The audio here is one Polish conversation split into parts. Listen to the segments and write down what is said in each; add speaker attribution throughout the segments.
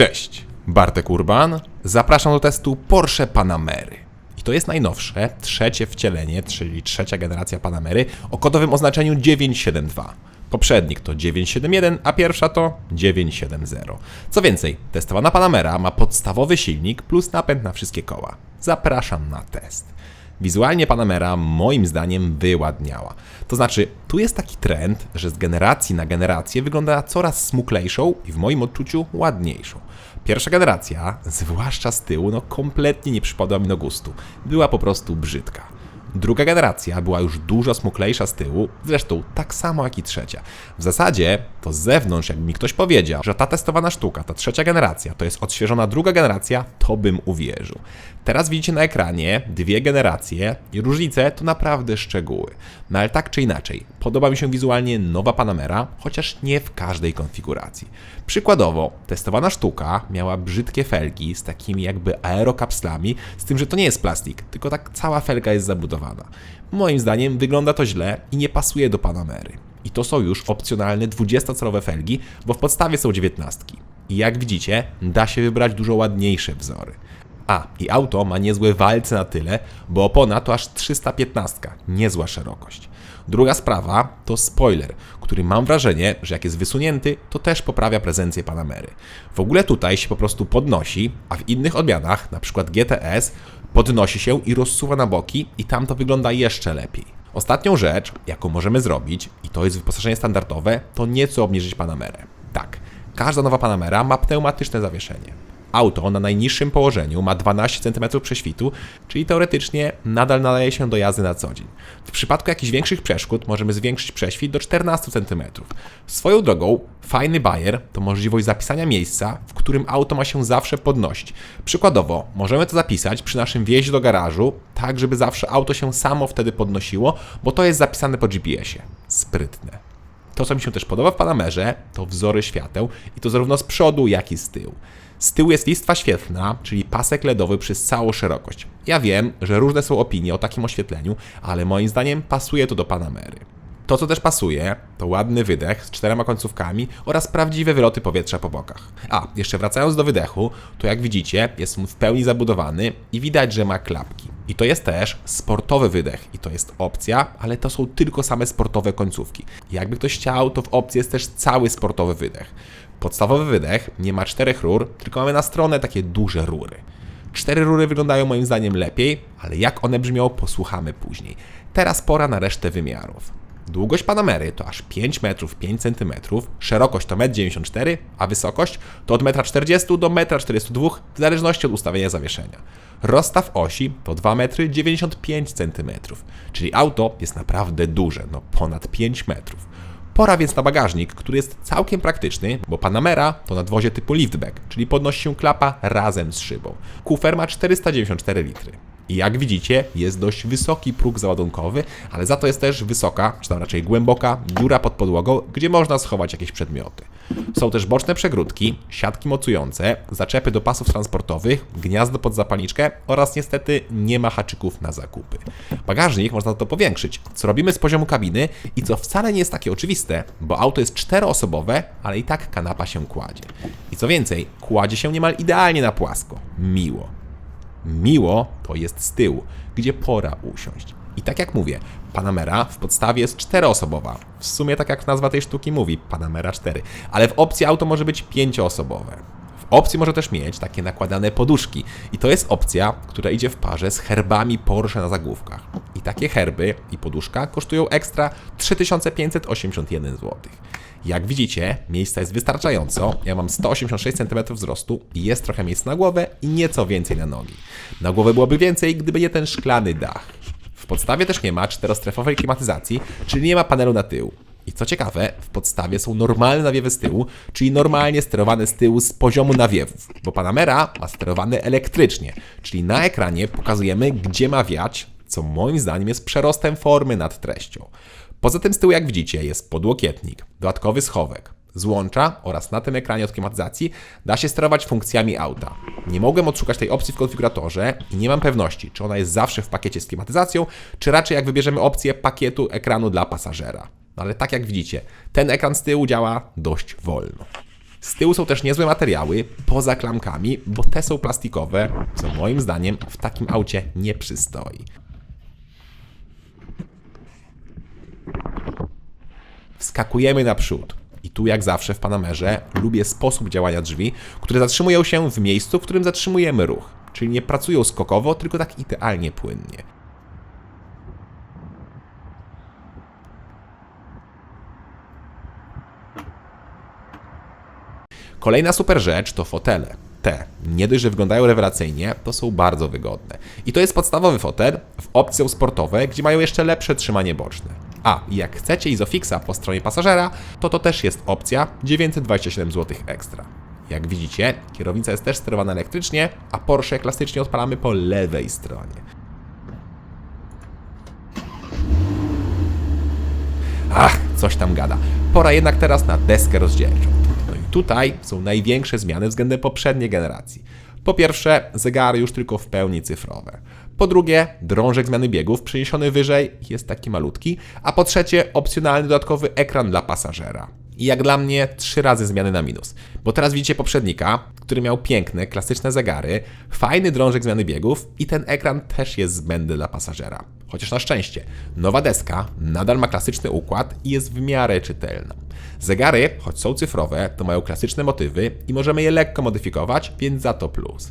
Speaker 1: Cześć, Bartek Urban. Zapraszam do testu Porsche Panamery. I to jest najnowsze, trzecie wcielenie, czyli trzecia generacja Panamery o kodowym oznaczeniu 972. Poprzednik to 971, a pierwsza to 970. Co więcej, testowana Panamera ma podstawowy silnik plus napęd na wszystkie koła. Zapraszam na test. Wizualnie Panamera moim zdaniem wyładniała. To znaczy, tu jest taki trend, że z generacji na generację wygląda coraz smuklejszą i w moim odczuciu ładniejszą. Pierwsza generacja, zwłaszcza z tyłu, no kompletnie nie przypadła mi do gustu. Była po prostu brzydka. Druga generacja była już dużo smuklejsza z tyłu, zresztą tak samo jak i trzecia. W zasadzie to z zewnątrz, jakby mi ktoś powiedział, że ta testowana sztuka, ta trzecia generacja, to jest odświeżona druga generacja, to bym uwierzył. Teraz widzicie na ekranie dwie generacje i różnice to naprawdę szczegóły. No ale tak czy inaczej, podoba mi się wizualnie nowa Panamera, chociaż nie w każdej konfiguracji. Przykładowo, testowana sztuka miała brzydkie felgi z takimi jakby aerokapslami, z tym, że to nie jest plastik, tylko tak cała felga jest zabudowana. Moim zdaniem wygląda to źle i nie pasuje do Panamery. I to są już opcjonalne 20-calowe felgi, bo w podstawie są 19. I jak widzicie, da się wybrać dużo ładniejsze wzory. A, i auto ma niezłe walce na tyle, bo opona to aż 315, niezła szerokość. Druga sprawa to spoiler, który mam wrażenie, że jak jest wysunięty, to też poprawia prezencję Panamery. W ogóle tutaj się po prostu podnosi, a w innych odmianach, np. GTS, podnosi się i rozsuwa na boki i tam to wygląda jeszcze lepiej. Ostatnią rzecz, jaką możemy zrobić, i to jest wyposażenie standardowe, to nieco obniżyć Panamerę. Tak, każda nowa Panamera ma pneumatyczne zawieszenie. Auto na najniższym położeniu ma 12 cm prześwitu, czyli teoretycznie nadal nadaje się do jazdy na co dzień. W przypadku jakichś większych przeszkód możemy zwiększyć prześwit do 14 cm. Swoją drogą, fajny bajer to możliwość zapisania miejsca, w którym auto ma się zawsze podnosić. Przykładowo, możemy to zapisać przy naszym wjeździe do garażu, tak żeby zawsze auto się samo wtedy podnosiło, bo to jest zapisane po GPS-ie. Sprytne. To, co mi się też podoba w Panamerze, to wzory świateł i to zarówno z przodu, jak i z tyłu. Z tyłu jest listwa świetlna, czyli pasek LEDowy przez całą szerokość. Ja wiem, że różne są opinie o takim oświetleniu, ale moim zdaniem pasuje to do Panamery. To, co też pasuje, to ładny wydech z czterema końcówkami oraz prawdziwe wyloty powietrza po bokach. A, jeszcze wracając do wydechu, to jak widzicie, jest on w pełni zabudowany i widać, że ma klapki. I to jest też sportowy wydech i to jest opcja, ale to są tylko same sportowe końcówki. Jakby ktoś chciał, to w opcji jest też cały sportowy wydech. Podstawowy wydech nie ma czterech rur, tylko mamy na stronę takie duże rury. Cztery rury wyglądają moim zdaniem lepiej, ale jak one brzmią, posłuchamy później. Teraz pora na resztę wymiarów. Długość Panamery to aż 5 metrów 5 cm, szerokość to 1,94 m, a wysokość to od 1,40 m do 1,42 m w zależności od ustawienia zawieszenia. Rozstaw osi to 2,95 m, czyli auto jest naprawdę duże, no ponad 5 metrów. Pora więc na bagażnik, który jest całkiem praktyczny, bo Panamera to nadwozie typu liftback, czyli podnosi się klapa razem z szybą. Kufer ma 494 litry. I jak widzicie, jest dość wysoki próg załadunkowy, ale za to jest też wysoka, czy tam raczej głęboka, dziura pod podłogą, gdzie można schować jakieś przedmioty. Są też boczne przegródki, siatki mocujące, zaczepy do pasów transportowych, gniazdo pod zapalniczkę oraz niestety nie ma haczyków na zakupy. Bagażnik można to powiększyć, co robimy z poziomu kabiny i co wcale nie jest takie oczywiste, bo auto jest czteroosobowe, ale i tak kanapa się kładzie. I co więcej, kładzie się niemal idealnie na płasko. Miło. Miło to jest z tyłu, gdzie pora usiąść. I tak jak mówię, Panamera w podstawie jest czteroosobowa. W sumie tak jak nazwa tej sztuki mówi, Panamera 4. Ale w opcji auto może być pięcioosobowe. W opcji może też mieć takie nakładane poduszki. I to jest opcja, która idzie w parze z herbami Porsche na zagłówkach. I takie herby i poduszka kosztują ekstra 3581 zł. Jak widzicie, miejsca jest wystarczająco. Ja mam 186 cm wzrostu i jest trochę miejsca na głowę i nieco więcej na nogi. Na głowę byłoby więcej, gdyby nie ten szklany dach. W podstawie też nie ma czterostrefowej klimatyzacji, czyli nie ma panelu na tył. I co ciekawe, w podstawie są normalne nawiewy z tyłu, czyli normalnie sterowane z tyłu z poziomu nawiewów, bo Panamera ma sterowany elektrycznie, czyli na ekranie pokazujemy, gdzie ma wiać, co moim zdaniem jest przerostem formy nad treścią. Poza tym z tyłu, jak widzicie, jest podłokietnik, dodatkowy schowek, złącza oraz na tym ekranie od da się sterować funkcjami auta. Nie mogłem odszukać tej opcji w konfiguratorze i nie mam pewności, czy ona jest zawsze w pakiecie z klimatyzacją, czy raczej jak wybierzemy opcję pakietu ekranu dla pasażera. No ale tak jak widzicie, ten ekran z tyłu działa dość wolno. Z tyłu są też niezłe materiały, poza klamkami, bo te są plastikowe, co moim zdaniem w takim aucie nie przystoi. Wskakujemy naprzód. I tu, jak zawsze w Panamerze, lubię sposób działania drzwi, które zatrzymują się w miejscu, w którym zatrzymujemy ruch. Czyli nie pracują skokowo, tylko tak idealnie płynnie. Kolejna super rzecz to fotele. Te, nie dość, że wyglądają rewelacyjnie, to są bardzo wygodne. I to jest podstawowy fotel w opcją sportowe, gdzie mają jeszcze lepsze trzymanie boczne. A, jak chcecie Izofixa po stronie pasażera, to to też jest opcja 927 zł ekstra. Jak widzicie, kierownica jest też sterowana elektrycznie, a Porsche klasycznie odpalamy po lewej stronie. Ach, coś tam gada. Pora jednak teraz na deskę rozdzielczą. Tutaj są największe zmiany względem poprzedniej generacji. Po pierwsze, zegary już tylko w pełni cyfrowe. Po drugie, drążek zmiany biegów przeniesiony wyżej jest taki malutki. A po trzecie, opcjonalny dodatkowy ekran dla pasażera. I jak dla mnie, trzy razy zmiany na minus. Bo teraz widzicie poprzednika, który miał piękne, klasyczne zegary, fajny drążek zmiany biegów i ten ekran też jest zbędny dla pasażera. Chociaż na szczęście, nowa deska nadal ma klasyczny układ i jest w miarę czytelna. Zegary, choć są cyfrowe, to mają klasyczne motywy i możemy je lekko modyfikować, więc za to plus.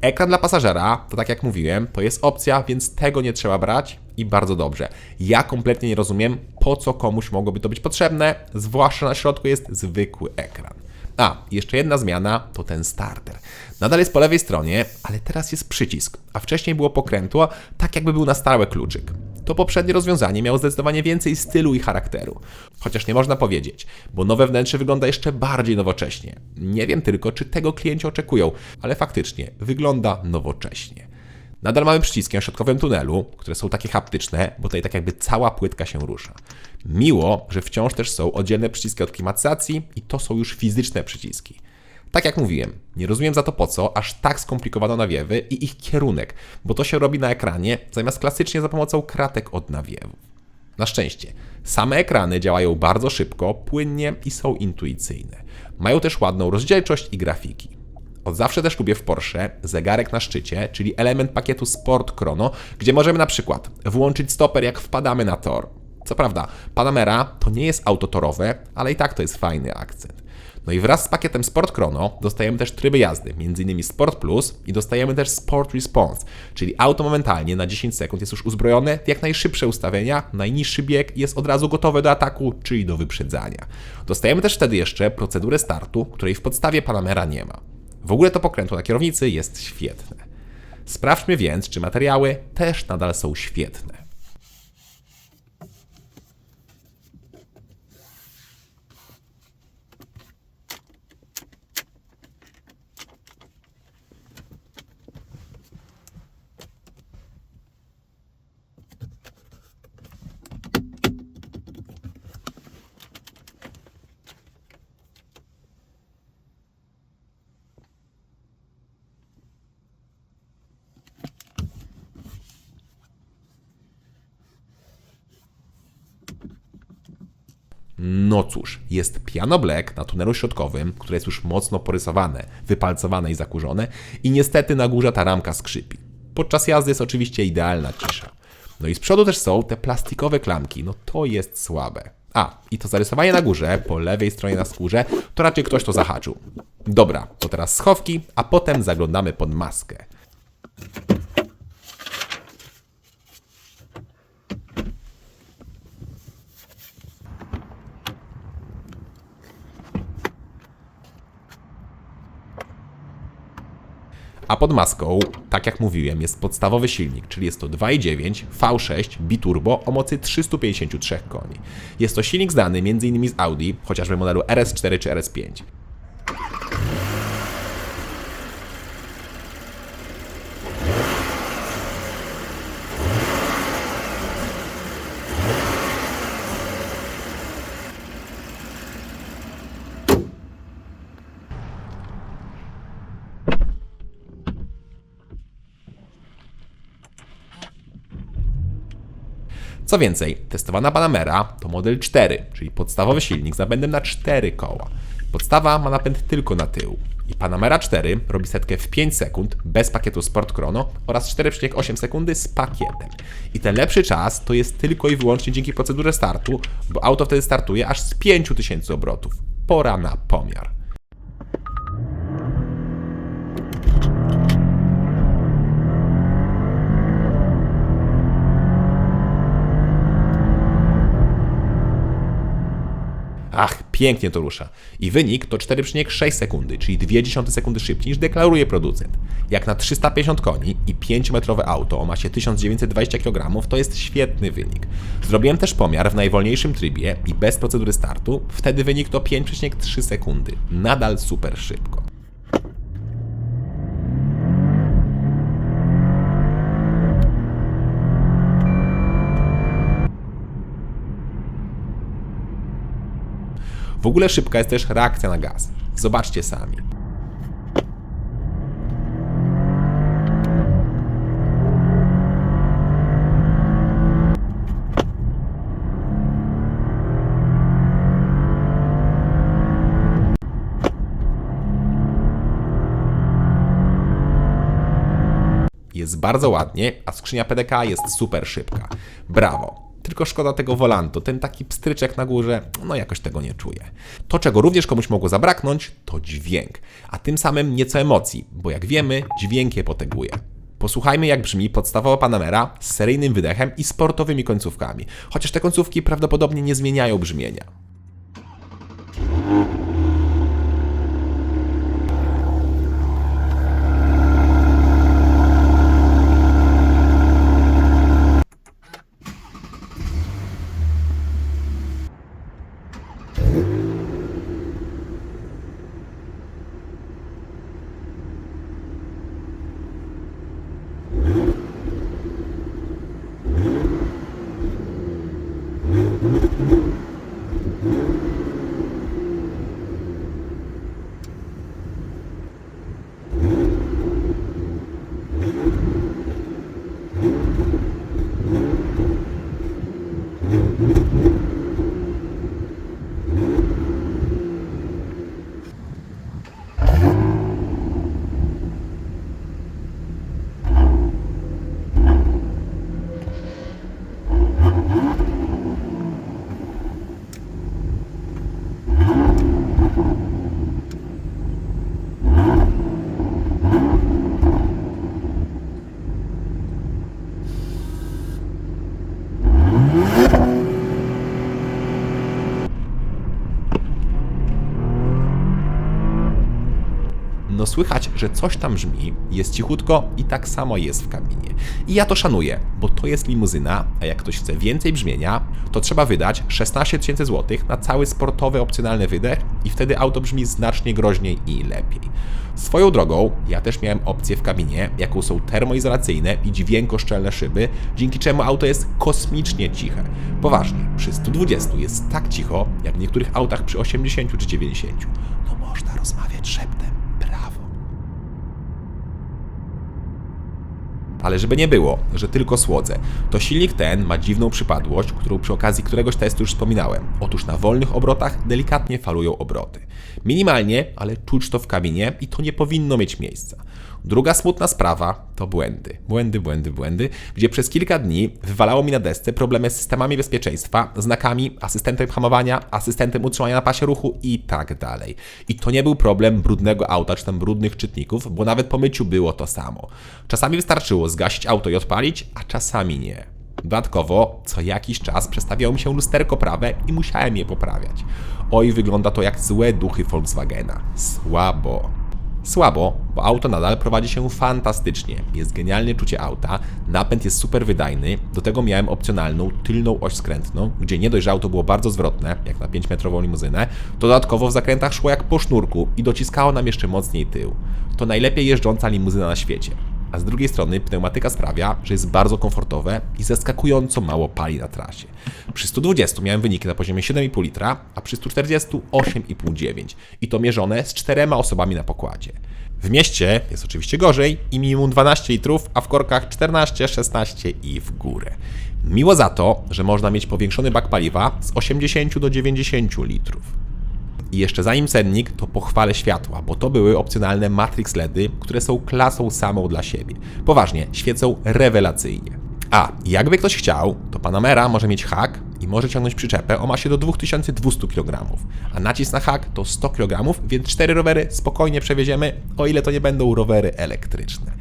Speaker 1: Ekran dla pasażera, to tak jak mówiłem, to jest opcja, więc tego nie trzeba brać i bardzo dobrze. Ja kompletnie nie rozumiem, po co komuś mogłoby to być potrzebne, zwłaszcza na środku jest zwykły ekran. A, jeszcze jedna zmiana to ten starter. Nadal jest po lewej stronie, ale teraz jest przycisk, a wcześniej było pokrętło, tak jakby był na stałe kluczyk. To poprzednie rozwiązanie miało zdecydowanie więcej stylu i charakteru. Chociaż nie można powiedzieć, bo nowe wnętrze wygląda jeszcze bardziej nowocześnie. Nie wiem tylko, czy tego klienci oczekują, ale faktycznie wygląda nowocześnie. Nadal mamy przyciski na środkowym tunelu, które są takie haptyczne, bo tutaj tak jakby cała płytka się rusza. Miło, że wciąż też są oddzielne przyciski od klimatyzacji i to są już fizyczne przyciski. Tak jak mówiłem, nie rozumiem za to po co aż tak skomplikowano nawiewy i ich kierunek, bo to się robi na ekranie zamiast klasycznie za pomocą kratek od nawiewów. Na szczęście, same ekrany działają bardzo szybko, płynnie i są intuicyjne. Mają też ładną rozdzielczość i grafiki. Od zawsze też lubię w Porsche zegarek na szczycie, czyli element pakietu Sport Chrono, gdzie możemy na przykład włączyć stoper jak wpadamy na tor. Co prawda, Panamera to nie jest auto torowe, ale i tak to jest fajny akcent. No i wraz z pakietem Sport Chrono dostajemy też tryby jazdy, m.in. Sport Plus i dostajemy też Sport Response, czyli auto momentalnie na 10 sekund jest już uzbrojone w jak najszybsze ustawienia, najniższy bieg i jest od razu gotowe do ataku, czyli do wyprzedzania. Dostajemy też wtedy jeszcze procedurę startu, której w podstawie Panamera nie ma. W ogóle to pokrętło na kierownicy jest świetne. Sprawdźmy więc, czy materiały też nadal są świetne. No cóż, jest piano black na tunelu środkowym, które jest już mocno porysowane, wypalcowane i zakurzone i niestety na górze ta ramka skrzypi. Podczas jazdy jest oczywiście idealna cisza. No i z przodu też są te plastikowe klamki, no to jest słabe. A, i to zarysowanie na górze, po lewej stronie na skórze, to raczej ktoś to zahaczył. Dobra, to teraz schowki, a potem zaglądamy pod maskę. A pod maską, tak jak mówiłem, jest podstawowy silnik, czyli jest to 2.9 V6 biturbo o mocy 353 koni. Jest to silnik znany m.in. z Audi, chociażby modelu RS4 czy RS5. Co więcej, testowana Panamera to model 4, czyli podstawowy silnik z napędem na 4 koła. Podstawa ma napęd tylko na tył. I Panamera 4 robi setkę w 5 sekund bez pakietu Sport Chrono oraz 4,8 sekundy z pakietem. I ten lepszy czas to jest tylko i wyłącznie dzięki procedurze startu, bo auto wtedy startuje aż z 5000 obrotów. Pora na pomiar. Ach, pięknie to rusza. I wynik to 4,6 sekundy, czyli 0,2 sekundy szybciej niż deklaruje producent. Jak na 350 koni i 5-metrowe auto o masie 1920 kg to jest świetny wynik. Zrobiłem też pomiar w najwolniejszym trybie i bez procedury startu, wtedy wynik to 5,3 sekundy. Nadal super szybko. W ogóle szybka jest też reakcja na gaz. Zobaczcie sami. Jest bardzo ładnie, a skrzynia PDK jest super szybka. Brawo! Tylko szkoda tego wolantu, ten taki pstryczek na górze, no jakoś tego nie czuję. To, czego również komuś mogło zabraknąć, to dźwięk, a tym samym nieco emocji, bo jak wiemy, dźwięk je poteguje. Posłuchajmy, jak brzmi podstawowa Panamera z seryjnym wydechem i sportowymi końcówkami, chociaż te końcówki prawdopodobnie nie zmieniają brzmienia. No słychać, że coś tam brzmi, jest cichutko i tak samo jest w kabinie. I ja to szanuję, bo to jest limuzyna, a jak ktoś chce więcej brzmienia, to trzeba wydać 16 tysięcy złotych na cały sportowy opcjonalny wydech i wtedy auto brzmi znacznie groźniej i lepiej. Swoją drogą, ja też miałem opcję w kabinie, jaką są termoizolacyjne i dźwiękoszczelne szyby, dzięki czemu auto jest kosmicznie ciche. Poważnie, przy 120 jest tak cicho, jak w niektórych autach przy 80 czy 90. No można rozmawiać szeptem. Brawo. Ale żeby nie było, że tylko słodzę, to silnik ten ma dziwną przypadłość, którą przy okazji któregoś testu już wspominałem. Otóż na wolnych obrotach delikatnie falują obroty. Minimalnie, ale czuć to w kabinie i to nie powinno mieć miejsca. Druga smutna sprawa to błędy. Błędy, błędy, błędy, gdzie przez kilka dni wywalało mi na desce problemy z systemami bezpieczeństwa, znakami, asystentem hamowania, asystentem utrzymania na pasie ruchu i tak dalej. I to nie był problem brudnego auta czy tam brudnych czytników, bo nawet po myciu było to samo. Czasami wystarczyło zgasić auto i odpalić, a czasami nie. Dodatkowo, co jakiś czas przestawiało mi się lusterko prawe i musiałem je poprawiać. Oj, wygląda to jak złe duchy Volkswagena. Słabo. Słabo, bo auto nadal prowadzi się fantastycznie. Jest genialne czucie auta, napęd jest super wydajny, do tego miałem opcjonalną tylną oś skrętną, gdzie nie dość, że auto było bardzo zwrotne, jak na 5-metrową limuzynę, to dodatkowo w zakrętach szło jak po sznurku i dociskało nam jeszcze mocniej tył. To najlepiej jeżdżąca limuzyna na świecie a z drugiej strony pneumatyka sprawia, że jest bardzo komfortowe i zaskakująco mało pali na trasie. Przy 120 miałem wyniki na poziomie 7,5 litra, a przy 140 8,5-9 i to mierzone z czterema osobami na pokładzie. W mieście jest oczywiście gorzej i minimum 12 litrów, a w korkach 14, 16 i w górę. Miło za to, że można mieć powiększony bak paliwa z 80 do 90 litrów. I jeszcze zanim cennik, to pochwalę światła, bo to były opcjonalne Matrix LEDy, które są klasą samą dla siebie. Poważnie, świecą rewelacyjnie. A, jakby ktoś chciał, to Panamera może mieć hak i może ciągnąć przyczepę o masie do 2200 kg. A nacisk na hak to 100 kg, więc cztery rowery spokojnie przewieziemy, o ile to nie będą rowery elektryczne.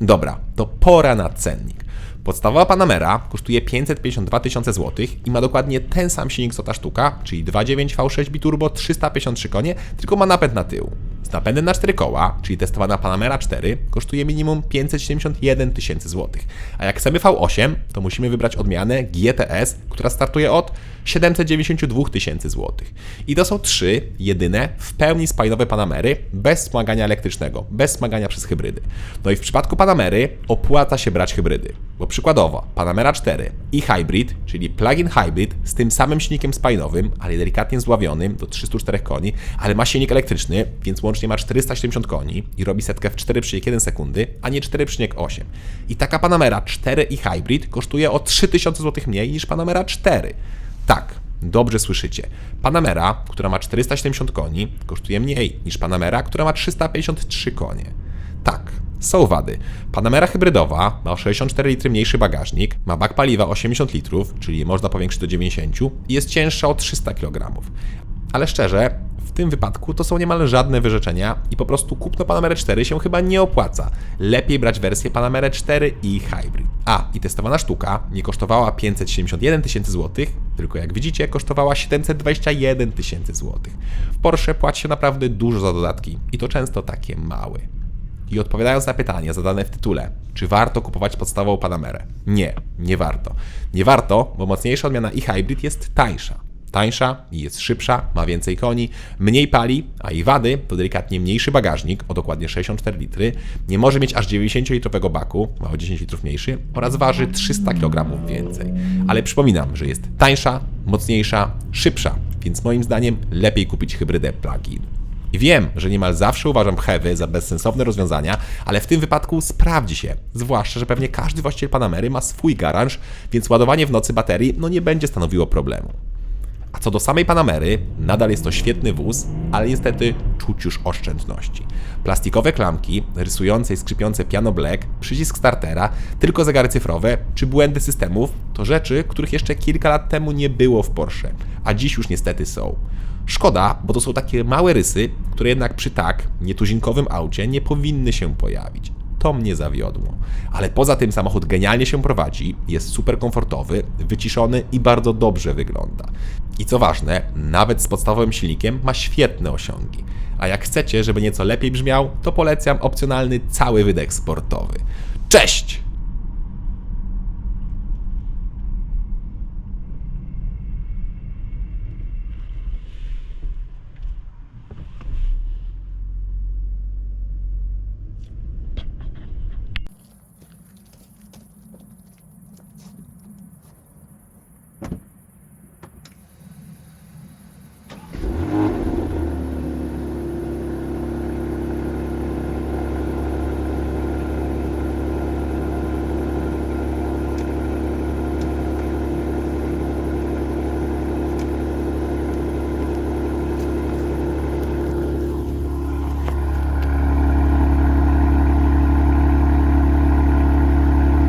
Speaker 1: Dobra, to pora na cennik. Podstawowa Panamera kosztuje 552 tysiące złotych i ma dokładnie ten sam silnik co ta sztuka, czyli 2.9 V6 biturbo 353 konie, tylko ma napęd na tył. Z napędem na 4 koła, czyli testowana Panamera 4, kosztuje minimum 571 tysięcy złotych. A jak chcemy V8, to musimy wybrać odmianę GTS, która startuje od 792 tysięcy złotych. I to są trzy jedyne w pełni spalinowe Panamery bez wspomagania elektrycznego, bez wspomagania przez hybrydy. No i w przypadku Panamery opłaca się brać hybrydy, bo przykładowo Panamera 4 i Hybrid, czyli plug-in hybrid z tym samym silnikiem spalinowym, ale delikatnie zławionym do 304 koni, ale ma silnik elektryczny, więc łącznie ma 470 koni i robi setkę w 4,1 sekundy, a nie 4,8. I taka Panamera 4 i Hybrid kosztuje o 3000 zł mniej niż Panamera 4. Tak, dobrze słyszycie. Panamera, która ma 470 koni, kosztuje mniej niż Panamera, która ma 353 konie. Tak, są wady. Panamera hybrydowa ma o 64 litry mniejszy bagażnik, ma bak paliwa 80 litrów, czyli można powiększyć do 90 i jest cięższa o 300 kg. Ale szczerze, w tym wypadku to są niemal żadne wyrzeczenia i po prostu kupno Panamera 4 się chyba nie opłaca. Lepiej brać wersję Panamera 4 i Hybrid. A, i testowana sztuka nie kosztowała 571 tysięcy złotych, tylko jak widzicie kosztowała 721 tysięcy złotych. W Porsche płaci się naprawdę dużo za dodatki i to często takie małe. I odpowiadając na pytanie zadane w tytule, czy warto kupować podstawową Panamerę? Nie, nie warto. Nie warto, bo mocniejsza odmiana i hybrid jest tańsza. Tańsza jest szybsza, ma więcej koni, mniej pali, a jej wady to delikatnie mniejszy bagażnik, o dokładnie 64 litry, nie może mieć aż 90-litrowego baku, ma o 10 litrów mniejszy oraz waży 300 kg więcej. Ale przypominam, że jest tańsza, mocniejsza, szybsza, więc moim zdaniem lepiej kupić hybrydę plug-in. Wiem, że niemal zawsze uważam heavy za bezsensowne rozwiązania, ale w tym wypadku sprawdzi się. Zwłaszcza, że pewnie każdy właściciel Panamery ma swój garaż, więc ładowanie w nocy baterii no nie będzie stanowiło problemu. A co do samej Panamery, nadal jest to świetny wóz, ale niestety czuć już oszczędności. Plastikowe klamki, rysujące i skrzypiące piano black, przycisk startera, tylko zegary cyfrowe czy błędy systemów to rzeczy, których jeszcze kilka lat temu nie było w Porsche, a dziś już niestety są. Szkoda, bo to są takie małe rysy, które jednak przy tak nietuzinkowym aucie nie powinny się pojawić. To mnie zawiodło. Ale poza tym samochód genialnie się prowadzi, jest super komfortowy, wyciszony i bardzo dobrze wygląda. I co ważne, nawet z podstawowym silnikiem ma świetne osiągi. A jak chcecie, żeby nieco lepiej brzmiał, to polecam opcjonalny cały wydech sportowy. Cześć!